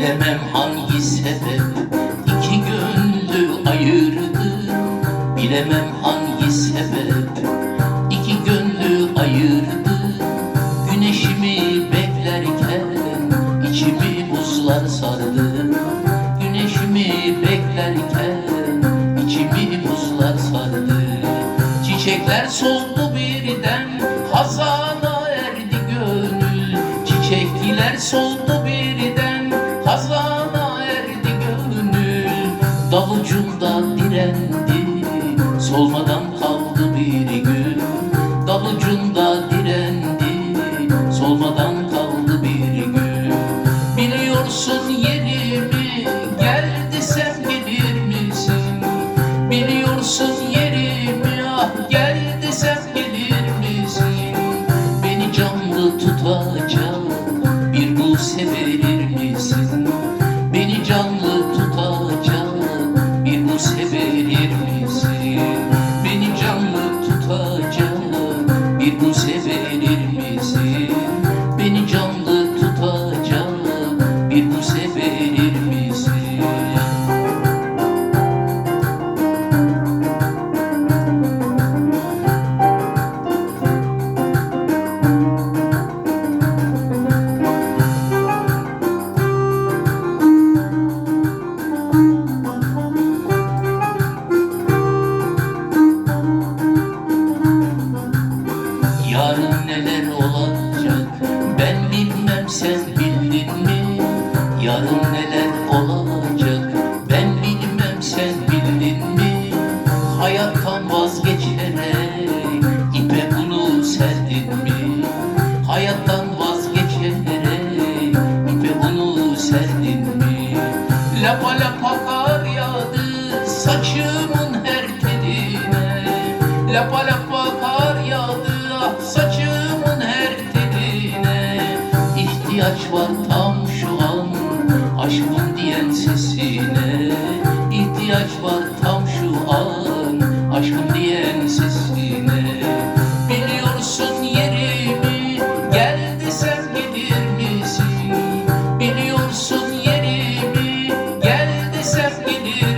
Bilemem hangi sebep iki gönlü ayırdı. Bilemem hangi sebep iki gönlü ayırdı. Güneşimi beklerken içimi buzlar sardı. Güneşimi beklerken içimi buzlar sardı. Çiçekler soldu birden hazana erdi gönül. Çiçekler soldu birden hazana erdi gönül Dal ucunda direndi solmadan kaldı bir gün Dal ucunda direndi solmadan kaldı bir gün Biliyorsun yerimi gel desem gelir misin? Biliyorsun yerimi ah gel desem gelir misin? Beni canlı tutacak bir buse verir bir buse Yarın neler olacak ben bilmem sen bildin mi? Hayattan vazgeçerek ipe bunu serdin mi? Hayattan vazgeçerek ipe bunu serdin mi? Lapa lapa kar yağdı saçımın her teline Lapa lapa kar yağdı ah saçımın her teline İhtiyaç var tam Aşkın diyen sesine ihtiyaç var tam şu an. Aşkın diyen sesine Biliyorsun yerimi gel desem gelir misin Biliyorsun yerimi gel desem gelir